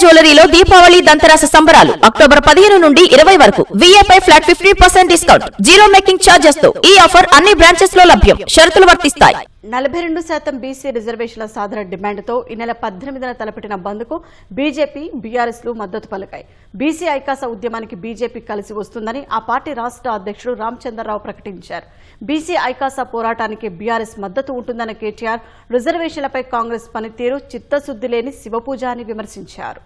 జ్యువెలరీలో దీపావళి దంతరాస సంబరాలు అక్టోబర్ పదిహేను నుండి ఇరవై వరకు. విఏపై flat fifty percent discount. Zero making ఛార్జెస్తో ఈ ఆఫర్ అన్ని బ్రాంచెస్లో లభ్యం. షరతులు వర్తిస్తాయి. నలభై రెండు శాతం బీసీ రిజర్వేషన్ల సాధన డిమాండ్తో ఈ నెల పద్దెనిమిదిన తలపెట్టిన బంద్కు బీజేపీ బీఆర్ఎస్లు మద్దతు పలికాయి. బీసీ ఐకాస ఉద్యమానికి బీజేపీ కలిసి వస్తుందని ఆ పార్టీ రాష్ట్ర అధ్యక్షుడు రామచంద్రరావు ప్రకటించారు. బీసీ ఐకాస పోరాటానికి బీఆర్ఎస్ మద్దతు ఉంటుందన్న కేటీఆర్ రిజర్వేషన్లపై కాంగ్రెస్ పనితీరు చిత్తశుద్ది లేని శివపూజ అని విమర్శించారు.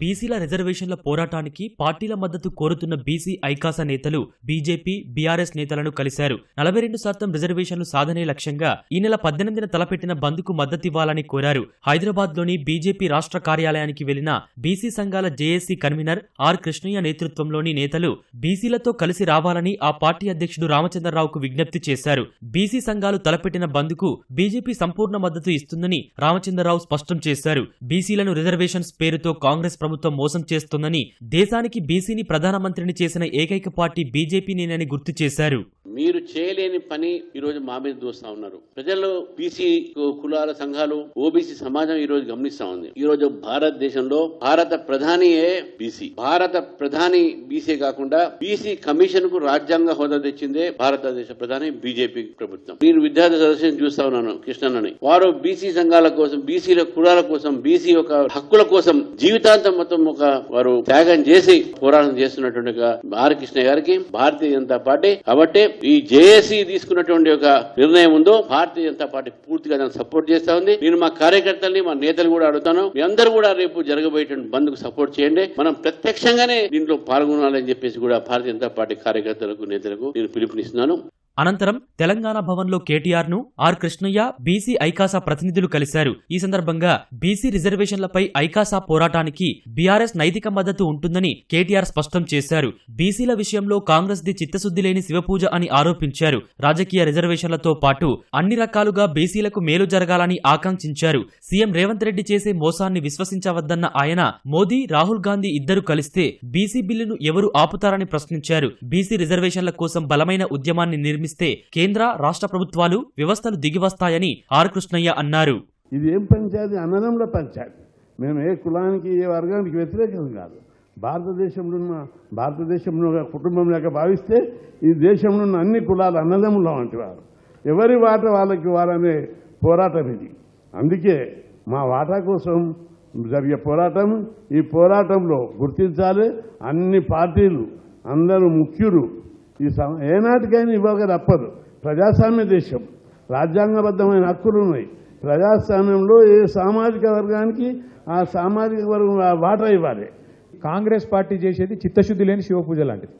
బీసీల రిజర్వేషన్ల పోరాటానికి పార్టీల మద్దతు కోరుతున్న బీసీ ఐకాస నేతలు బీజేపీ బీఆర్ఎస్ నేతలను కలిశారు. నలభై రెండు శాతం రిజర్వేషన్లు సాధనే లక్ష్యంగా ఈ నెల పద్దెనిమిదిన తలపెట్టిన బంద్కు మద్దతివ్వాలని కోరారు. హైదరాబాద్లోని బీజేపీ రాష్ట్ర కార్యాలయానికి వెళ్ళిన బీసీ సంఘాల జేఏసీ కన్వీనర్ ఆర్ కృష్ణయ్య నేతృత్వంలోని నేతలు బీసీలతో కలిసి రావాలని ఆ పార్టీ అధ్యక్షుడు రామచంద్రరావుకు విజ్ఞప్తి చేశారు. బీసీ సంఘాలు తలపెట్టిన బంద్కు బీజేపీ సంపూర్ణ మద్దతు ఇస్తుందని రామచంద్రరావు స్పష్టం చేశారు. బీసీలను రిజర్వేషన్స్ పేరుతో కాంగ్రెస్ ప్రభుత్వం మోసం చేస్తోందని దేశానికి బీసీని ప్రధానమంత్రిని చేసిన ఏకైక పార్టీ బీజేపీనేనని గుర్తు చేశారు. మీరు చేయలేని పని ఈరోజు మా మీద దూస్తా ఉన్నారు. ప్రజలు బీసీ కులాల సంఘాలు ఓబీసీ సమాజం ఈరోజు గమనిస్తా ఉంది. ఈరోజు భారతదేశంలో భారత ప్రధానియే బీసీ. భారత ప్రధాని బీసీ కాకుండా బీసీ కమిషన్కు రాజ్యాంగ హోదా తెచ్చిందే భారతదేశ ప్రధాని బీజేపీ ప్రభుత్వం. నేను విద్యార్థి సదస్సును చూస్తా ఉన్నాను కృష్ణన్నని. వారు బీసీ సంఘాల కోసం బీసీల కులాల కోసం బీసీ యొక్క హక్కుల కోసం జీవితాంతం మొత్తం ఒక వారు త్యాగం చేసి పోరాటం చేస్తున్నటువంటి ఒక ఆర్ కృష్ణ గారికి భారతీయ జనతా పార్టీ కాబట్టి ఈ జేఏసీ తీసుకున్నటువంటి ఒక నిర్ణయం ఉందో భారతీయ జనతా పార్టీ పూర్తిగా దాన్ని సపోర్ట్ చేస్తా ఉంది. నేను మా కార్యకర్తల్ని మా నేతలు కూడా అడుగుతాను. మీ అందరూ కూడా రేపు జరగబోయేటువంటి బంద్కు సపోర్ట్ చేయండి. మనం ప్రత్యక్షంగానే దీంట్లో పాల్గొనాలని చెప్పేసి కూడా భారతీయ జనతా పార్టీ కార్యకర్తలకు నేతలకు నేను పిలుపునిస్తున్నాను. అనంతరం తెలంగాణ భవన్లో కేటీఆర్ను ఆర్ కృష్ణయ్య బీసీ ఐకాసా ప్రతినిధులు కలిశారు. ఈ సందర్భంగా బీసీ రిజర్వేషన్లపై ఐకాసా పోరాటానికి బీఆర్ఎస్ నైతిక మద్దతు ఉంటుందని కేటీఆర్ స్పష్టం చేశారు. బీసీల విషయంలో కాంగ్రెస్ ది చిత్తశుద్ధి లేని శివపూజ అని ఆరోపించారు. రాజకీయ రిజర్వేషన్లతో పాటు అన్ని రకాలుగా బీసీలకు మేలు జరగాలని ఆకాంక్షించారు. సీఎం రేవంత్ రెడ్డి చేసే మోసాన్ని విశ్వసించవద్దన్న ఆయన మోదీ రాహుల్ గాంధీ ఇద్దరు కలిస్తే బీసీ బిల్లును ఎవరు ఆపుతారని ప్రశ్నించారు. బీసీ రిజర్వేషన్ల కోసం బలమైన ఉద్యమాన్ని నిర్మిస్తే కేంద్ర రాష్ట్ర ప్రభుత్వాలు వ్యవస్థలు దిగివస్తాయని ఆర్. కృష్ణయ్య అన్నారు. ఇది ఏం పంచాయతీ? అన్నదంలో పంచాయతీ. మేము ఏ కులానికి ఏ వర్గానికి వ్యతిరేకం కాదు. భారతదేశంలో ఉన్న భారతదేశంలో ఒక కుటుంబం లేక భావిస్తే ఈ దేశంలో ఉన్న అన్ని కులాలు అన్నదమ్ములు వంటి వారు. ఎవరి వాట వాళ్ళకి వారనే పోరాటం ఇది. అందుకే మా వాటా కోసం జరిగే పోరాటం ఈ పోరాటంలో గుర్తించాలి. అన్ని పార్టీలు అందరూ ముఖ్యులు ఈ సమ- ఏనాటికైనా ఇవ్వక తప్పదు. ప్రజాస్వామ్య దేశం. రాజ్యాంగబద్ధమైన హక్కులు ఉన్నాయి. ప్రజాస్వామ్యంలో ఏ సామాజిక వర్గానికి ఆ సామాజిక వర్గం వాటా ఇవ్వాలి. కాంగ్రెస్ పార్టీ చేసేది చిత్తశుద్ధి లేని శివపూజ లాంటిది.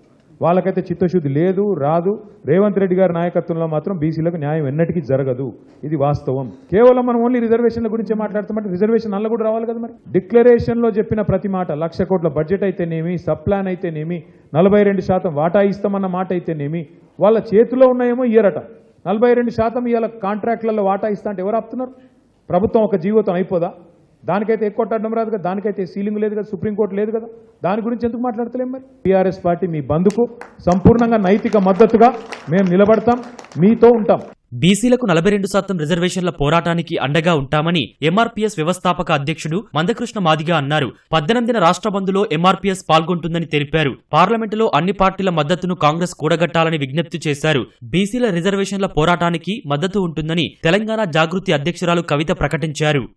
వాళ్ళకైతే చిత్తశుద్ధి లేదు రాదు. రేవంత్ రెడ్డి గారి నాయకత్వంలో మాత్రం బీసీలకు న్యాయం ఎన్నటికీ జరగదు. ఇది వాస్తవం. కేవలం మనం ఓన్లీ రిజర్వేషన్ల గురించి మాట్లాడుతామంటే రిజర్వేషన్ అల్ల కూడా రావాలి కదా మరి? డిక్లరేషన్లో చెప్పిన ప్రతి మాట లక్ష కోట్ల బడ్జెట్ అయితేనేమి సబ్ ప్లాన్ అయితేనేమి నలభై రెండు శాతం వాటా ఇస్తామన్న మాట అయితేనేమి వాళ్ళ చేతిలో ఉన్నాయేమో ఇయ్యరట. నలభై రెండు శాతం ఇవాళ కాంట్రాక్ట్లలో వాటా ఇస్తా అంటే ఎవరు ఆపుతున్నారు? ప్రభుత్వం ఒక జీవితం అయిపోదా? దానికైతే ఎక్కువ అడ్డం రాదు కదా? దానికైతే సీలింగ్ లేదు కదా? సుప్రీంకోర్టు లేదు కదా? దాని గురించి ఎందుకు మాట్లాడతలేం మరి? టీఆర్ఎస్ పార్టీ మీ బంధుకు సంపూర్ణంగా నైతిక మద్దతుగా మేము నిలబడతాం మీతో ఉంటాం. బీసీలకు నలభై రెండు శాతం రిజర్వేషన్ల పోరాటానికి అండగా ఉంటామని ఎంఆర్పీఎస్ వ్యవస్థాపక అధ్యక్షుడు మందకృష్ణ మాదిగా అన్నారు. పద్దెనిమిదిన రాష్ట్ర బంద్లో ఎంఆర్పీఎస్ పాల్గొంటుందని తెలిపారు. పార్లమెంటులో అన్ని పార్టీల మద్దతును కాంగ్రెస్ కూడగట్టాలని విజ్ఞప్తి చేశారు. బీసీల రిజర్వేషన్ల పోరాటానికి మద్దతు ఉంటుందని తెలంగాణ జాగృతి అధ్యక్షురాలు కవిత ప్రకటించారు.